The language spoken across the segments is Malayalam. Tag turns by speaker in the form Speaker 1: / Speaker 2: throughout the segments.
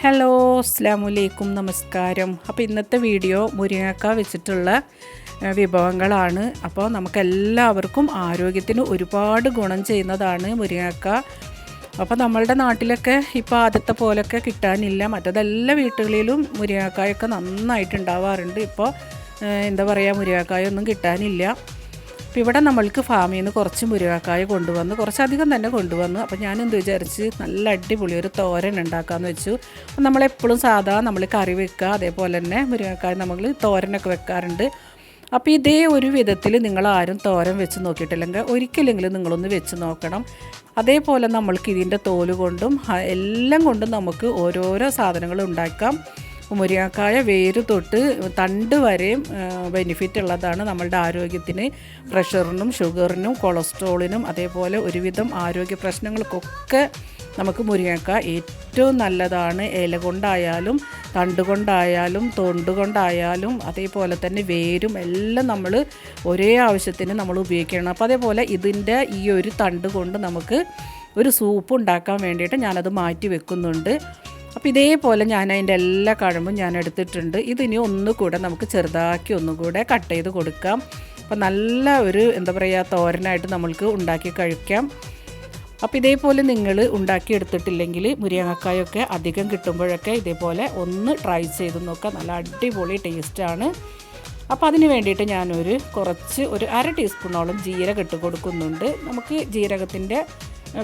Speaker 1: ഹലോ അസ്ലാമലൈക്കും നമസ്കാരം. അപ്പോൾ ഇന്നത്തെ വീഡിയോ മുരിങ്ങക്ക വെച്ചിട്ടുള്ള വിഭവങ്ങളാണ്. അപ്പോൾ നമുക്കെല്ലാവർക്കും ആരോഗ്യത്തിന് ഒരുപാട് ഗുണം ചെയ്യുന്നതാണ് മുരിങ്ങക്ക അപ്പോൾ നമ്മളുടെ നാട്ടിലൊക്കെ ഇപ്പോൾ ആദ്യത്തെ പോലൊക്കെ കിട്ടാനില്ല. മറ്റതെല്ലാ വീട്ടുകളിലും മുരിങ്ങക്കായൊക്കെ നന്നായിട്ട് ഉണ്ടാവാറുണ്ട് ഇപ്പോൾ എന്താ പറയുക മുരിങ്ങക്കായൊന്നും കിട്ടാനില്ല. അപ്പോൾ ഇവിടെ നമ്മൾക്ക് ഫാമിൽ നിന്ന് കുറച്ച് മുരിങ്ങക്കായ കൊണ്ടുവന്ന് കുറച്ചധികം തന്നെ കൊണ്ടുവന്നു. അപ്പോൾ ഞാൻ എന്ത് വിചാരിച്ച് നല്ല അടിപൊളി ഒരു തോരൻ ഉണ്ടാക്കാമെന്ന് വെച്ചു. നമ്മളെപ്പോഴും സാധാ നമ്മൾ കറി വെക്കുക അതേപോലെ തന്നെ മുരിങ്ങക്കായ നമ്മൾ തോരനൊക്കെ വെക്കാറുണ്ട്. അപ്പോൾ ഇതേ ഒരു വിധത്തിൽ നിങ്ങൾ ആരും തോരൻ വെച്ച് നോക്കിയിട്ടില്ലെങ്കിൽ ഒരിക്കലെങ്കിലും നിങ്ങളൊന്ന് വെച്ച് നോക്കണം. അതേപോലെ നമ്മൾക്ക് ഇതിന്റെ തോൽ കൊണ്ടും എല്ലാം കൊണ്ടും നമുക്ക് ഓരോരോ സാധനങ്ങൾ ഉണ്ടാക്കാം. മുരിങ്ങക്കായ വേര് തൊട്ട് തണ്ട് വരെയും ബെനിഫിറ്റ് ഉള്ളതാണ് നമ്മളുടെ ആരോഗ്യത്തിന്. പ്രഷറിനും ഷുഗറിനും കൊളസ്ട്രോളിനും അതേപോലെ ഒരുവിധം ആരോഗ്യ പ്രശ്നങ്ങൾക്കൊക്കെ നമുക്ക് മുരിങ്ങക്ക ഏറ്റവും നല്ലതാണ്. ഇല കൊണ്ടായാലും തണ്ട് കൊണ്ടായാലും തൊണ്ട് കൊണ്ടായാലും അതേപോലെ തന്നെ വേരും എല്ലാം നമ്മൾ ഒരേ ആവശ്യത്തിന് നമ്മൾ ഉപയോഗിക്കണം. അപ്പോൾ അതേപോലെ ഇതിന്റെ ഈ ഒരു തണ്ട് കൊണ്ട് നമുക്ക് ഒരു സൂപ്പ് ഉണ്ടാക്കാൻ വേണ്ടിയിട്ട് ഞാനത് മാറ്റി വെക്കുന്നുണ്ട്. അപ്പോൾ ഇതേപോലെ ഞാൻ അതിന്റെ എല്ലാ കഴമ്പും ഞാൻ എടുത്തിട്ടുണ്ട്. ഇതിനി ഒന്നുകൂടെ നമുക്ക് ചെറുതാക്കി ഒന്നുകൂടെ കട്ട് ചെയ്ത് കൊടുക്കാം. അപ്പോൾ നല്ല ഒരു എന്താ പറയുക തോരനായിട്ട് നമ്മൾക്ക് ഉണ്ടാക്കി കഴിക്കാം. അപ്പോൾ ഇതേപോലെ നിങ്ങൾ ഉണ്ടാക്കി എടുത്തിട്ടില്ലെങ്കിൽ മുരിങ്ങക്കായൊക്കെ അധികം കിട്ടുമ്പോഴൊക്കെ ഇതേപോലെ ഒന്ന് ട്രൈ ചെയ്ത് നോക്കുക നല്ല അടിപൊളി ടേസ്റ്റാണ് അപ്പോൾ അതിന് വേണ്ടിയിട്ട് ഞാനൊരു കുറച്ച് ഒരു അര ടീസ്പൂണോളം ജീരകം ഇട്ട് കൊടുക്കുന്നുണ്ട്. നമുക്ക് ജീരകത്തിന്റെ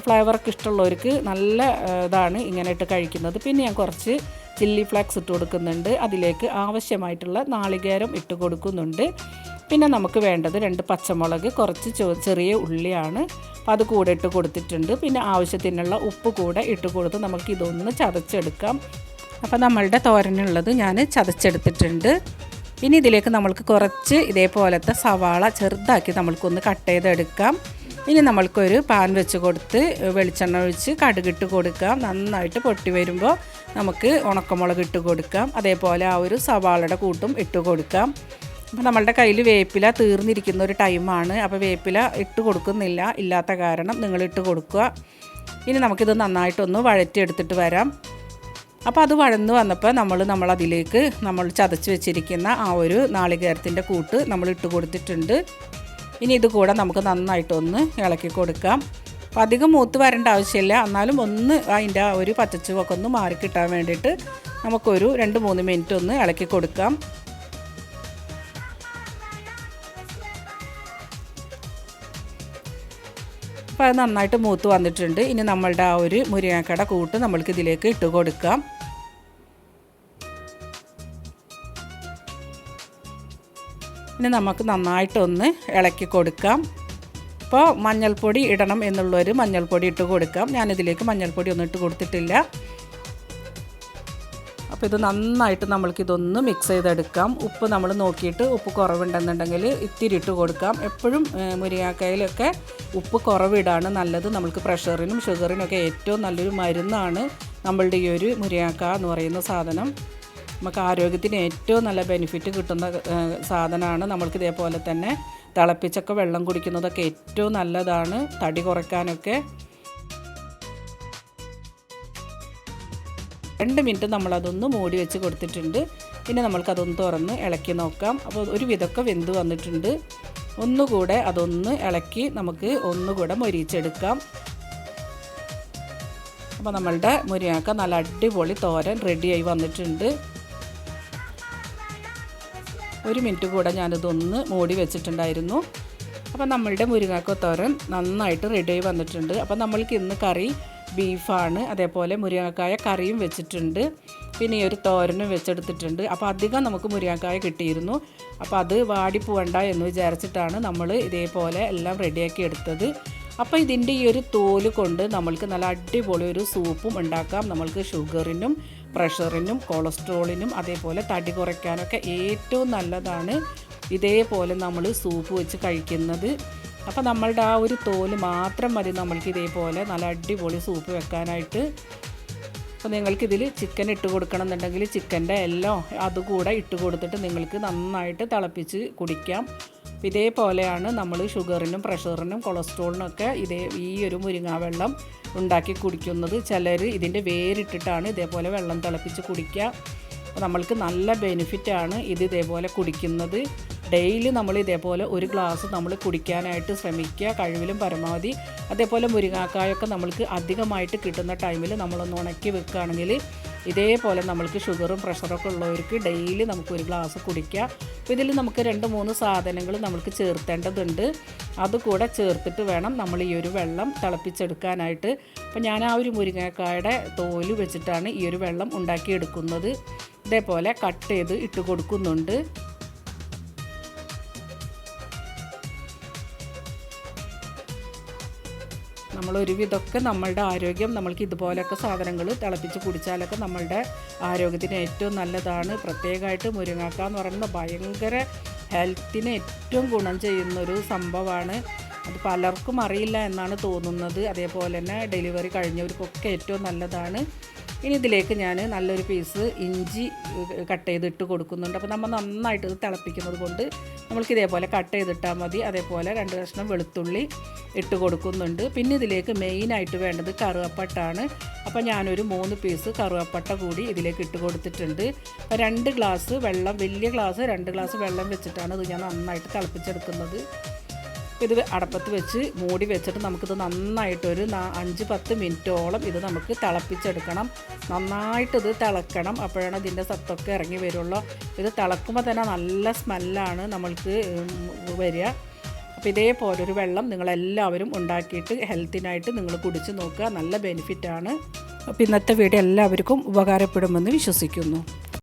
Speaker 1: ഫ്ലേവറൊക്കെ ഇഷ്ടമുള്ളവർക്ക് നല്ല ഇതാണ് ഇങ്ങനെ ഇട്ട് കഴിക്കുന്നത്. പിന്നെ ഞാൻ കുറച്ച് ചില്ലി ഫ്ലേക്സ് ഇട്ട് കൊടുക്കുന്നുണ്ട്. അതിലേക്ക് ആവശ്യമായിട്ടുള്ള നാളികേരം ഇട്ട് കൊടുക്കുന്നുണ്ട്. പിന്നെ നമുക്ക് വേണ്ടത് രണ്ട് പച്ചമുളക് കുറച്ച് ചെറിയ ഉള്ളിയാണ്. അപ്പോൾ അത് കൂടെ ഇട്ട് കൊടുത്തിട്ടുണ്ട്. പിന്നെ ആവശ്യത്തിനുള്ള ഉപ്പ് കൂടെ ഇട്ട് കൊടുത്ത് നമുക്ക് ഇതൊന്ന് ചതച്ചെടുക്കാം. അപ്പോൾ നമ്മളുടെ തോരനുള്ളത് ഞാൻ ചതച്ചെടുത്തിട്ടുണ്ട്. ഇനി ഇതിലേക്ക് നമ്മൾക്ക് കുറച്ച് ഇതേപോലത്തെ സവാള ചെറുതാക്കി നമ്മൾക്കൊന്ന് കട്ട് ചെയ്തെടുക്കാം. ഇനി നമ്മൾക്കൊരു പാൻ വെച്ച് കൊടുത്ത് വെളിച്ചെണ്ണ ഒഴിച്ച് കടുകിട്ട് കൊടുക്കാം നന്നായിട്ട് പൊട്ടി വരുമ്പോൾ നമുക്ക് ഉണക്കമുളക് ഇട്ട് കൊടുക്കാം. അതേപോലെ ആ ഒരു സവാളയുടെ കൂട്ടും ഇട്ട് കൊടുക്കാം. അപ്പോൾ നമ്മളുടെ കയ്യിൽ വേപ്പില തീർന്നിരിക്കുന്ന ഒരു ടൈമാണ് അപ്പോൾ വേപ്പില ഇട്ട് കൊടുക്കുന്നില്ല. ഇല്ലാത്ത കാരണം നിങ്ങൾ ഇട്ട് കൊടുക്കുക. ഇനി നമുക്കിത് നന്നായിട്ടൊന്ന് വഴറ്റിയെടുത്തിട്ട് വരാം. അപ്പോൾ അത് വഴന്ന് വന്നപ്പോൾ നമ്മൾ നമ്മളതിലേക്ക് നമ്മൾ ചതച്ച് വെച്ചിരിക്കുന്ന ആ ഒരു നാളികേരത്തിന്റെ കൂട്ട് നമ്മൾ ഇട്ട് കൊടുത്തിട്ടുണ്ട്. ഇനി ഇത് കൂടെ നമുക്ക് നന്നായിട്ടൊന്ന് ഇളക്കി കൊടുക്കാം. അപ്പോൾ അധികം മൂത്ത് വരേണ്ട ആവശ്യമില്ല. എന്നാലും ഒന്ന് അതിന്റെ ഒരു പച്ചച്ചുവൊക്കെ ഒന്ന് മാറി കിട്ടാൻ വേണ്ടിയിട്ട് നമുക്കൊരു രണ്ട് മൂന്ന് മിനിറ്റ് ഒന്ന് ഇളക്കി കൊടുക്കാം. അപ്പോൾ അത് നന്നായിട്ട് മൂത്ത് വന്നിട്ടുണ്ട്. ഇനി നമ്മളുടെ ആ ഒരു മുരിങ്ങക്കട കൂട്ട് നമ്മൾക്ക് ഇതിലേക്ക് ഇട്ട് കൊടുക്കാം. ഇനി നമുക്ക് നന്നായിട്ടൊന്ന് ഇളക്കി കൊടുക്കാം. അപ്പോൾ മഞ്ഞൾപ്പൊടി ഇടണം എന്നുള്ളവർ മഞ്ഞൾപ്പൊടി ഇട്ട് കൊടുക്കാം. ഞാനിതിലേക്ക് മഞ്ഞൾപ്പൊടി ഒന്നും ഇട്ട് കൊടുത്തിട്ടില്ല. അപ്പോൾ ഇത് നന്നായിട്ട് നമ്മൾക്കിതൊന്ന് മിക്സ് ചെയ്തെടുക്കാം. ഉപ്പ് നമ്മൾ നോക്കിയിട്ട് ഉപ്പ് കുറവുണ്ടെന്നുണ്ടെങ്കിൽ ഇത്തിരി ഇട്ട് കൊടുക്കാം. എപ്പോഴും മുരിങ്ങാക്കയിലൊക്കെ ഉപ്പ് കുറവിടാണ് നല്ലത്. നമുക്ക് പ്രഷറിനും ഷുഗറിനും ഒക്കെ ഏറ്റവും നല്ലൊരു മരുന്നാണ് നമ്മളുടെ ഈ ഒരു മുരിങ്ങാക്ക എന്ന് പറയുന്ന സാധനം. നമുക്ക് ആരോഗ്യത്തിന് ഏറ്റവും നല്ല ബെനിഫിറ്റ് കിട്ടുന്ന സാധനമാണ് നമ്മൾക്ക് ഇതേപോലെ തന്നെ തിളപ്പിച്ചൊക്കെ വെള്ളം കുടിക്കുന്നതൊക്കെ ഏറ്റവും നല്ലതാണ് തടി കുറയ്ക്കാനൊക്കെ. രണ്ട് മിനിറ്റ് നമ്മളതൊന്ന് മൂടി വെച്ച് കൊടുത്തിട്ടുണ്ട്. പിന്നെ നമ്മൾക്കതൊന്ന് തുറന്ന് ഇളക്കി നോക്കാം. അപ്പോൾ ഒരു വിധമൊക്കെ വെന്ത് വന്നിട്ടുണ്ട്. ഒന്നുകൂടെ അതൊന്ന് ഇളക്കി നമുക്ക് ഒന്നുകൂടെ മൊരിച്ചെടുക്കാം. അപ്പോൾ നമ്മളുടെ മുരിയാക്ക നല്ല അടിപൊളി തോരൻ റെഡിയായി വന്നിട്ടുണ്ട്. ഒരു മിനിറ്റ് കൂടെ ഞാനിതൊന്ന് മൂടി വെച്ചിട്ടുണ്ടായിരുന്നു. അപ്പോൾ നമ്മളുടെ മുരിങ്ങാക്ക തോരൻ നന്നായിട്ട് റെഡിയായി വന്നിട്ടുണ്ട്. അപ്പോൾ നമ്മൾക്ക് ഇന്ന് കറി ബീഫാണ്. അതേപോലെ മുരിങ്ങക്കായ കറിയും വെച്ചിട്ടുണ്ട്. പിന്നെ ഈ ഒരു തോരനും വെച്ചെടുത്തിട്ടുണ്ട്. അപ്പോൾ അധികം നമുക്ക് മുരിങ്ങക്കായ കിട്ടിയിരുന്നു. അപ്പോൾ അത് വാടിപ്പോവണ്ട എന്ന് വിചാരിച്ചിട്ടാണ് നമ്മൾ ഇതേപോലെ എല്ലാം റെഡിയാക്കി എടുത്തത്. അപ്പോൾ ഇതിന്റെ ഈ ഒരു തോൽ കൊണ്ട് നമ്മൾക്ക് നല്ല അടിപൊളി ഒരു സൂപ്പും ഉണ്ടാക്കാം. നമ്മൾക്ക് ഷുഗറിനും പ്രഷറിനും കൊളസ്ട്രോളിനും അതേപോലെ തടി കുറയ്ക്കാനൊക്കെ ഏറ്റവും നല്ലതാണ്. ഇതേപോലെ നമ്മൾ സൂപ്പ് വെച്ച് കഴിക്കുന്നത്. അപ്പോൾ നമ്മളുടെ ആ ഒരു തോൽ മാത്രം മതി നമ്മൾക്ക് ഇതേപോലെ നല്ല അടിപൊളി സൂപ്പ് വെക്കാനായിട്ട്. അപ്പോൾ നിങ്ങൾക്കിതിൽ ചിക്കൻ ഇട്ട് കൊടുക്കണം എന്നുണ്ടെങ്കിൽ ചിക്കന്റെ എല്ലാം അതുകൂടെ ഇട്ട് കൊടുത്തിട്ട് നിങ്ങൾക്ക് നന്നായിട്ട് തിളപ്പിച്ച് കുടിക്കാം. ഇതേപോലെയാണ് നമ്മൾ ഷുഗറിനും പ്രഷറിനും കൊളസ്ട്രോളിനൊക്കെ ഇതേ ഈ ഒരു മുരിങ്ങാ വെള്ളം ഉണ്ടാക്കി കുടിക്കുന്നത്. ചിലർ ഇതിന്റെ വേരിട്ടിട്ടാണ് ഇതേപോലെ വെള്ളം തിളപ്പിച്ച് കുടിക്കുക. അപ്പോൾ നമ്മൾക്ക് നല്ല ബെനിഫിറ്റാണ് ഇത് ഇതേപോലെ കുടിക്കുന്നത്. ഡെയിലി നമ്മൾ ഇതേപോലെ ഒരു ഗ്ലാസ് നമ്മൾ കുടിക്കാനായിട്ട് ശ്രമിക്കുക. കഴിവിലും പരമാവധി. അതേപോലെ മുരിങ്ങാക്കായൊക്കെ നമ്മൾക്ക് അധികമായിട്ട് കിട്ടുന്ന ടൈമിൽ നമ്മളൊന്ന് ഉണക്കി വെക്കുകയാണെങ്കിൽ ഇതേപോലെ നമ്മൾക്ക് ഷുഗറും പ്രഷറൊക്കെ ഉള്ളവർക്ക് ഡെയിലി നമുക്ക് ഒരു ഗ്ലാസ് കുടിക്കാം. അപ്പോൾ ഇതിൽ നമുക്ക് രണ്ട് മൂന്ന് സാധനങ്ങൾ നമുക്ക് ചേർത്തേണ്ടതുണ്ട്. അതുകൂടെ ചേർത്തിട്ട് വേണം നമ്മൾ ഈ ഒരു വെള്ളം തിളപ്പിച്ചെടുക്കാനായിട്ട്. അപ്പോൾ ഞാൻ ആ ഒരു മുരിങ്ങക്കായുടെ തോൽ വെച്ചിട്ടാണ് ഈ ഒരു വെള്ളം ഉണ്ടാക്കിയെടുക്കുന്നത്. ഇതേപോലെ കട്ട് ചെയ്ത് ഇട്ട് കൊടുക്കുന്നുണ്ട്. നമ്മൾ ഒരുവിധമൊക്കെ നമ്മളുടെ ആരോഗ്യം നമ്മൾക്ക് ഇതുപോലൊക്കെ സാധനങ്ങൾ തിളപ്പിച്ച് കുടിച്ചാലൊക്കെ നമ്മളുടെ ആരോഗ്യത്തിന് ഏറ്റവും നല്ലതാണ്. പ്രത്യേകമായിട്ട് മുരിങ്ങാക്ക എന്ന് പറയുന്നത് ഭയങ്കര ഹെൽത്തിന് ഏറ്റവും ഗുണം ചെയ്യുന്നൊരു സംഭവമാണ്. അത് പലർക്കും അറിയില്ല എന്നാണ് തോന്നുന്നത്. അതേപോലെ തന്നെ ഡെലിവറി കഴിഞ്ഞവർക്കൊക്കെ ഏറ്റവും നല്ലതാണ്. ഇനി ഇതിലേക്ക് ഞാൻ നല്ലൊരു പീസ് ഇഞ്ചി കട്ട് ചെയ്തിട്ട് കൊടുക്കുന്നുണ്ട്. അപ്പോൾ നമ്മൾ നന്നായിട്ട് ഇത് തിളപ്പിക്കുന്നത് കൊണ്ട് നമ്മൾക്ക് ഇതേപോലെ കട്ട് ചെയ്തിട്ടാൽ മതി. അതേപോലെ രണ്ട് കഷ്ണം വെളുത്തുള്ളി ഇട്ട് കൊടുക്കുന്നുണ്ട്. പിന്നെ ഇതിലേക്ക് മെയിനായിട്ട് വേണ്ടത് കറുവപ്പട്ടാണ്. അപ്പോൾ ഞാനൊരു മൂന്ന് പീസ് കറുവപ്പട്ട കൂടി ഇതിലേക്ക് ഇട്ട് കൊടുത്തിട്ടുണ്ട്. അപ്പോൾ രണ്ട് ഗ്ലാസ് വെള്ളം വലിയ ഗ്ലാസ് രണ്ട് ഗ്ലാസ് വെള്ളം വെച്ചിട്ടാണ് ഇത് ഞാൻ നന്നായിട്ട് തിളപ്പിച്ചെടുക്കുന്നത്. ഇത് അടപ്പത്ത് വെച്ച് മൂടി വെച്ചിട്ട് നമുക്കിത് നന്നായിട്ടൊരു അഞ്ച് പത്ത് മിനിറ്റോളം ഇത് നമുക്ക് തിളപ്പിച്ചെടുക്കണം. നന്നായിട്ടിത് തിളക്കണം. അപ്പോഴാണ് ഇതിന്റെ സത്തൊക്കെ ഇറങ്ങി വരുള്ളൂ. ഇത് തിളക്കുമ്പോൾ തന്നെ നല്ല സ്മെല്ലാണ് നമ്മൾക്ക് വരിക. അപ്പോൾ ഇതേപോലൊരു വെള്ളം നിങ്ങളെല്ലാവരും ഉണ്ടാക്കിയിട്ട് ഹെൽത്തിനായിട്ട് നിങ്ങൾ കുടിച്ച് നോക്കുക. നല്ല ബെനിഫിറ്റാണ്. അപ്പോൾ ഇന്നത്തെ വീഡിയോ എല്ലാവർക്കും ഉപകാരപ്പെടുമെന്ന് വിശ്വസിക്കുന്നു.